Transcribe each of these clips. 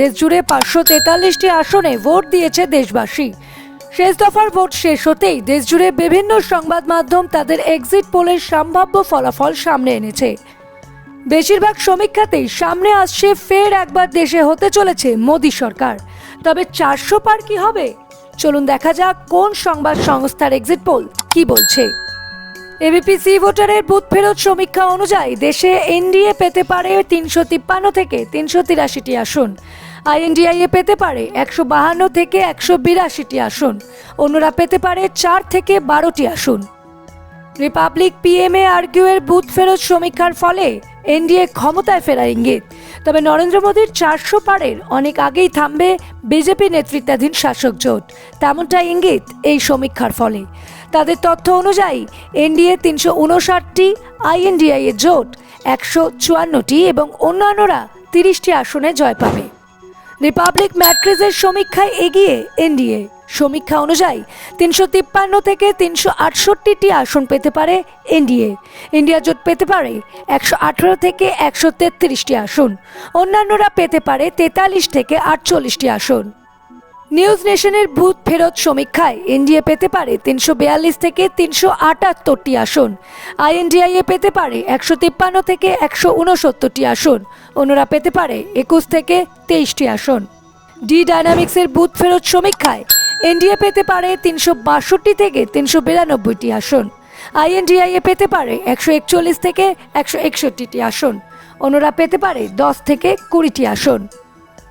দেশ জুড়ে পাঁচশো তেতাল্লিশটি আসনে ভোট দিয়েছে দেশবাসী। শেষ দফার ভোট শেষ হতেই দেশজুড়ে বিভিন্ন সংবাদ মাধ্যম তাদের এক্সিট পোলের সম্ভাব্য ফলাফল সামনে এনেছে। বেশিরভাগ সমীক্ষাতেই সামনে আসছে ফের একবার দেশে হতে চলেছে মোদী সরকার। তবে চারশো পার কি হবে? চলুন দেখা যাক কোন সংবাদ সংস্থার এক্সিট পোল কি বলছে। এবিপি সি ভোটারের বুথ ফেরত সমীক্ষা অনুযায়ী দেশে এনডিএ পেতে পারে তিনশো তিপ্পান্ন থেকে তিনশো তিরাশিটি আসন। আইএনডিআইএ পেতে পারে একশো বাহান্ন থেকে একশো বিরাশিটি আসন। অন্যরা পেতে পারে চার থেকে বারোটি আসন। রিপাবলিক পিএমএ আরকিউয়ের বুথ ফেরত সমীক্ষার ফলে এনডিএ ক্ষমতায় ফেরার ইঙ্গিত। তবে নরেন্দ্র মোদীর চারশো পারের অনেক আগেই থামবে বিজেপি নেতৃত্বাধীন শাসক জোট। তেমনটা ইঙ্গিত এই সমীক্ষার ফলে। তাদের তথ্য অনুযায়ী, এনডিএ তিনশো উনষাটটি আইএনডিআই এর জোট একশো চুয়ান্নটি এবং অন্যান্যরা তিরিশটি আসনে জয় পাবে। রিপাবলিক ম্যাট্রিজের সমীক্ষায় এগিয়ে এনডিএ সমীক্ষা অনুযায়ী তিনশো তিপ্পান্ন থেকে তিনশো আটষট্টিটি আসন পেতে পারে এনডিএ ইন্ডিয়া জোট পেতে পারে একশো আঠেরো থেকে একশো তেত্রিশটি আসন। অন্যান্যরা পেতে পারে তেতাল্লিশ থেকে আটচল্লিশটি আসন। নিউজ নেশনের বুথ ফেরত সমীক্ষায় এনডিএ পেতে পারে তিনশো বিয়াল্লিশ থেকে তিনশো আটাত্তরটি আসন। আইএনডিআইএ পেতে পারে একশো তিপ্পান্ন থেকে একশো উনসত্তরটি আসন। অন্যরা পেতে পারে একুশ থেকে তেইশটি আসন। ডি ডায়নামিক্সের বুথ ফেরত সমীক্ষায় এনডিএ পেতে পারে তিনশো বাষট্টি থেকে তিনশো বিরানব্বইটি আসন। আইএনডিআইএ পেতে পারে একশো একচল্লিশ থেকে একশো একষট্টিটি আসন। অন্যরা পেতে পারে দশ থেকে কুড়িটি আসন।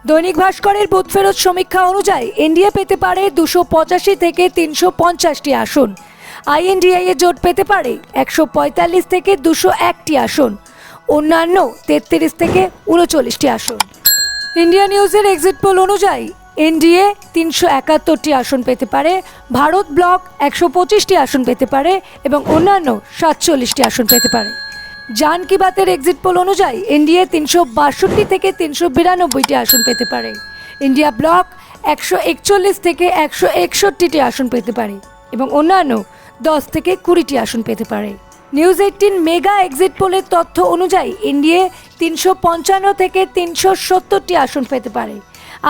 দৈনিক ভাস্করের বুথ ফেরত সমীক্ষা অনুযায়ী এনডিএ পেতে পারে দুশো পঁচাশি থেকে তিনশো পঞ্চাশটি আসন। আইএনডিআই এ জোট পেতে পারে একশো পঁয়তাল্লিশ থেকে দুশো একটি আসন। অন্যান্য তেত্রিশ থেকে উনচল্লিশটি আসন। ইন্ডিয়া নিউজের এক্সিট পোল অনুযায়ী এনডিএ তিনশো একাত্তরটি আসন পেতে পারে, ভারত ব্লক একশো পঁচিশটি আসন পেতে পারে এবং অন্যান্য সাতচল্লিশটি আসন পেতে পারে। জান কি বাতের এক্সিট পোল অনুযায়ী এনডিএ তিনশো বাষট্টি থেকে তিনশো বিরানব্বইটি আসন পেতে পারে। ইন্ডিয়া ব্লক একশো একচল্লিশ থেকে একশো একষট্টিটি আসন পেতে পারে এবং অন্যান্য দশ থেকে কুড়িটি আসন পেতে পারে। নিউজ এইটিন মেগা এক্সিট পোলের তথ্য অনুযায়ী এনডিএ তিনশো পঞ্চান্ন থেকে তিনশো সত্তরটি আসন পেতে পারে।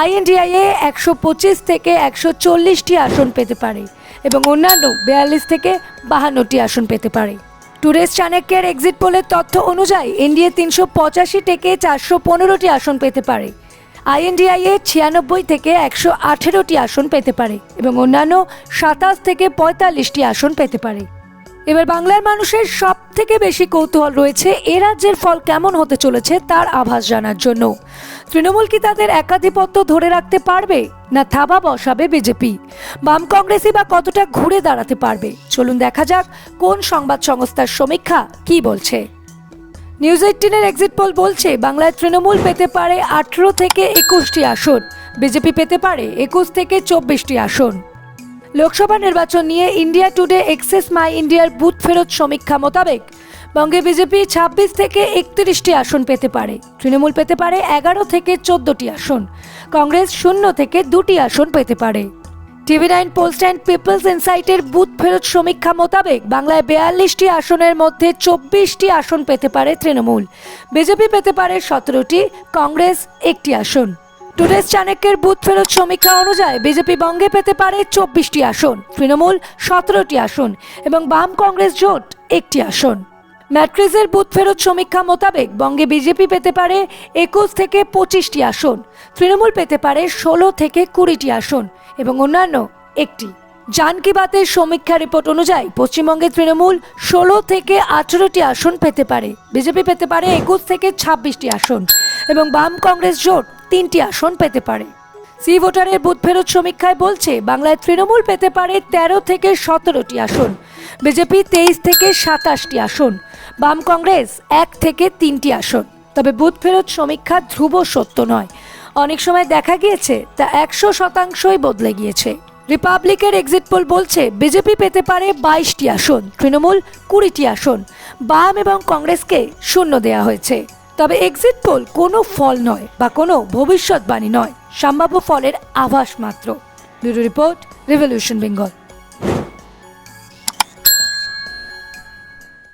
আইএনডিআইএ একশো পঁচিশ থেকে একশো চল্লিশটি আসন পেতে পারে এবং অন্যান্য বিয়াল্লিশ থেকে বাহান্নটি আসন পেতে পারে। টুরিস্ট চাণক্যের এক্সিট পোলের তথ্য অনুযায়ী এনডিএ তিনশো পঁচাশি থেকে চারশো পনেরোটি আসন পেতে পারে। আইএনডিআই আইএনডিআইএ ছিয়ানব্বই থেকে একশো আঠেরোটি আসন পেতে পারে এবং অন্যান্য সাতাশ থেকে পঁয়তাল্লিশটি আসন পেতে পারে। এবার বাংলার মানুষের সব থেকে বেশি কৌতূহল রয়েছে, এ রাজ্যের ফল কেমন হতে চলেছে তার আভাস জানার জন্য। তৃণমূল কি তাদের একাধিপত্য ধরে রাখতে পারবে, না থাবা বসাবে বিজেপি? বাম কংগ্রেসই বা কতটা ঘুরে দাঁড়াতে পারবে? চলুন দেখা যাক কোন সংবাদ সংস্থার সমীক্ষা কি বলছে। নিউজ এইটিনের এক্সিট পোল বলছে, বাংলায় তৃণমূল পেতে পারে আঠেরো থেকে একুশটি আসন। বিজেপি পেতে পারে একুশ থেকে চব্বিশটি আসন। লোকসভা নির্বাচন নিয়ে ইন্ডিয়া টুডে এক্সেস মাই ইন্ডিয়ার বুথ ফেরত সমীক্ষা মোতাবেক বঙ্গে বিজেপি ছাব্বিশ থেকে একত্রিশটি আসন পেতে পারে, তৃণমূল পেতে পারে এগারো থেকে চোদ্দটি আসন, কংগ্রেস শূন্য থেকে দুটি আসন পেতে পারে। TV nine post and people's ইনসাইটের booth ফেরত সমীক্ষা মোতাবেক বাংলায় বেয়াল্লিশটি আসনের মধ্যে চব্বিশটি আসন পেতে পারে তৃণমূল। বিজেপি পেতে পারে সতেরোটি, কংগ্রেস একটি আসন। টুডেস চাণক্যের বুথ ফেরত সমীক্ষা অনুযায়ী বিজেপি বঙ্গে পেতে পারে চব্বিশটি আসন, তৃণমূল সতেরোটি আসন এবং বাম কংগ্রেস জোট একটি আসন। ম্যাট্রিজের বুথ ফেরত সমীক্ষা মোতাবেক বঙ্গে বিজেপি পেতে পারে একুশ থেকে পঁচিশটি আসন, তৃণমূল পেতে পারে ষোলো থেকে কুড়িটি আসন এবং অন্যান্য একটি। জানকি বাতের সমীক্ষা রিপোর্ট অনুযায়ী পশ্চিমবঙ্গে তৃণমূল ষোলো থেকে আঠেরোটি আসন পেতে পারে। বিজেপি পেতে পারে একুশ থেকে ছাব্বিশটি আসন এবং বাম কংগ্রেস জোট তিনটি আসন পেতে পারে। সি ভোটারের বুথ ফেরত সমীক্ষায় বলছে, বাংলায় তৃণমূল পেতে পারে তেরো থেকে সতেরোটি আসন, বিজেপি তেইশ থেকে সাতাশটি আসন, বাম কংগ্রেস এক থেকে তিনটি আসন। তবে বুথ ফেরত সমীক্ষা ধ্রুব সত্য নয়। অনেক সময় দেখা গিয়েছে, তা একশো শতাংশই বদলে গিয়েছে। রিপাবলিকের এক্সিট পোল বলছে, বিজেপি পেতে পারে বাইশটি আসন, তৃণমূল কুড়িটি আসন, বাম এবং কংগ্রেসকে শূন্য দেয়া হয়েছে। তবে এক্সিট পোল কোনো ফল নয় বা কোনো ভবিষ্যৎবাণী নয়। সম্ভাব্য ফলের আভাস মাত্র। Bureau report, revolution Bengal.